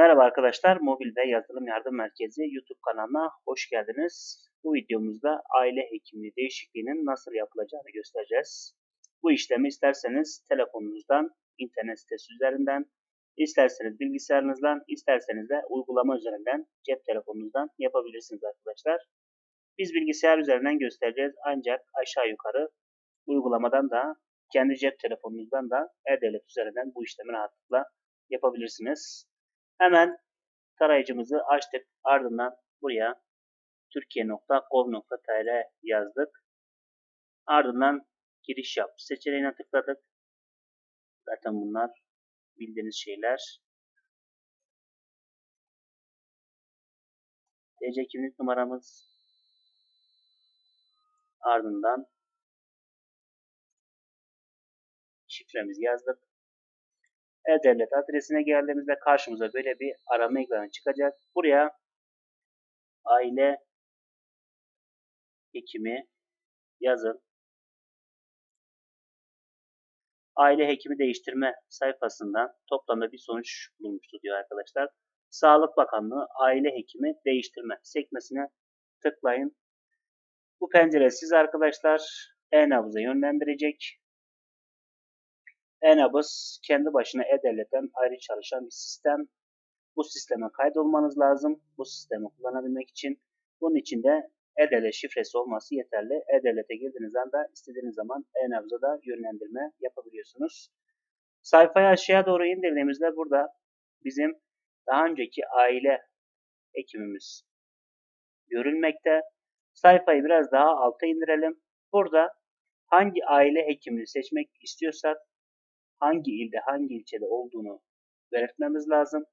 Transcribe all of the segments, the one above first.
Merhaba arkadaşlar, Mobil ve Yazılım Yardım Merkezi YouTube kanalına hoş geldiniz. Bu videomuzda aile hekimliği değişikliğinin nasıl yapılacağını göstereceğiz. Bu işlemi isterseniz telefonunuzdan, internet sitesi üzerinden, isterseniz bilgisayarınızdan, isterseniz de uygulama üzerinden, cep telefonunuzdan yapabilirsiniz arkadaşlar. Biz bilgisayar üzerinden göstereceğiz ancak aşağı yukarı uygulamadan da, kendi cep telefonunuzdan da e-devlet üzerinden bu işlemi rahatlıkla yapabilirsiniz. Hemen tarayıcımızı açtık. Ardından buraya türkiye.gov.tr yazdık. Ardından giriş yap seçeneğine tıkladık. Zaten bunlar bildiğiniz şeyler. TC kimlik numaramız ardından şifremizi yazdık. E-Devlet adresine geldiğimizde karşımıza böyle bir arama ekranı çıkacak. Buraya aile hekimi yazın. Aile hekimi değiştirme sayfasından toplamda bir sonuç bulmuştu diyor arkadaşlar. Sağlık Bakanlığı aile hekimi değiştirme sekmesine tıklayın. Bu pencere siz arkadaşlar e-nabıza yönlendirecek. E-nabız kendi başına E-Devlet'ten ayrı çalışan bir sistem. Bu sisteme kaydolmanız lazım. Bu sistemi kullanabilmek için. Bunun için de E-Devlet şifresi olması yeterli. E-Devlet'e girdiğiniz anda istediğiniz zaman E-nabıza da yönlendirme yapabiliyorsunuz. Sayfayı aşağıya doğru indirdiğimizde burada bizim daha önceki aile hekimimiz görülmekte. Sayfayı biraz daha alta indirelim. Burada hangi aile hekimini seçmek istiyorsak hangi ilde, hangi ilçede olduğunu belirtmemiz lazım.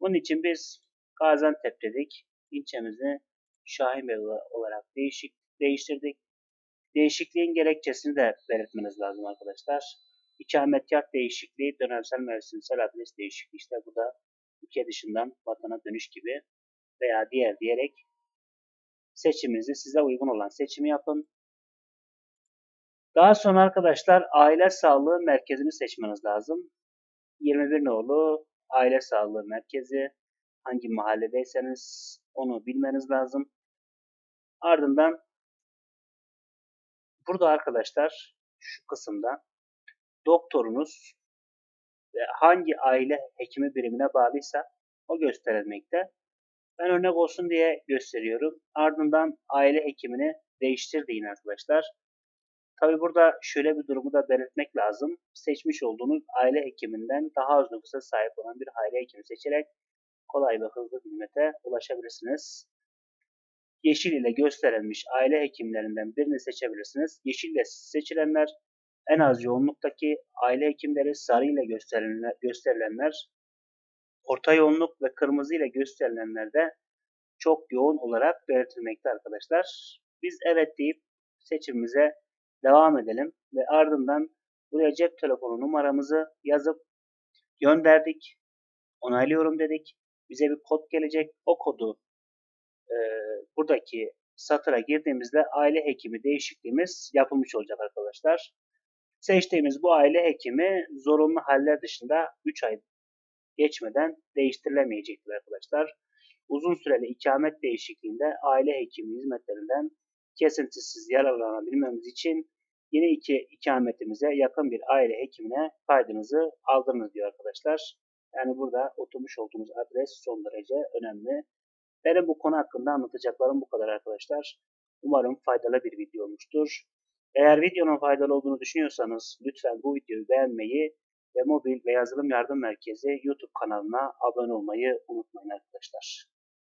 Bunun için biz Gaziantep dedik. İlçemizi Şahinbey olarak değişik, değiştirdik. Değişikliğin gerekçesini de belirtmeniz lazım arkadaşlar. İkametgah değişikliği, dönemsel mevsimsel adres değişikliği. İşte bu da ülke dışından vatana dönüş gibi veya diğer diyerek seçiminizi size uygun olan seçimi yapın. Daha sonra arkadaşlar aile sağlığı merkezini seçmeniz lazım. 21 nolu aile sağlığı merkezi hangi mahalledeyseniz onu bilmeniz lazım. Ardından burada arkadaşlar şu kısımda doktorunuz ve hangi aile hekimi birimine bağlıysa o gösterilmekte. Ben örnek olsun diye gösteriyorum. Ardından aile hekimini değiştir deyin arkadaşlar. Tabi burada şöyle bir durumu da belirtmek lazım. Seçmiş olduğunuz aile hekiminden daha az nüfusa sahip olan bir aile hekimi seçerek kolay ve hızlı hizmete ulaşabilirsiniz. Yeşil ile gösterilmiş aile hekimlerinden birini seçebilirsiniz. Yeşil ile seçilenler en az yoğunluktaki aile hekimleri, sarı ile gösterilenler, orta yoğunluk ve kırmızı ile gösterilenler de çok yoğun olarak belirtilmekte arkadaşlar. Biz evet deyip seçimimize devam edelim ve ardından buraya cep telefonu numaramızı yazıp gönderdik. Onaylıyorum dedik. Bize bir kod gelecek. O kodu e, buradaki satıra girdiğimizde aile hekimi değişikliğimiz yapılmış olacak arkadaşlar. Seçtiğimiz bu aile hekimi zorunlu haller dışında 3 ay geçmeden değiştirilemeyecektir arkadaşlar. Uzun süreli ikamet değişikliğinde aile hekimi hizmetlerinden kesintisiz yararlanabilmemiz için yeni iki ikametimize yakın bir aile hekimine kaydınızı aldınız diyor arkadaşlar. Yani burada oturmuş olduğunuz adres son derece önemli. Benim bu konu hakkında anlatacaklarım bu kadar arkadaşlar. Umarım faydalı bir video olmuştur. Eğer videonun faydalı olduğunu düşünüyorsanız lütfen bu videoyu beğenmeyi ve mobil ve yazılım yardım merkezi YouTube kanalına abone olmayı unutmayın arkadaşlar.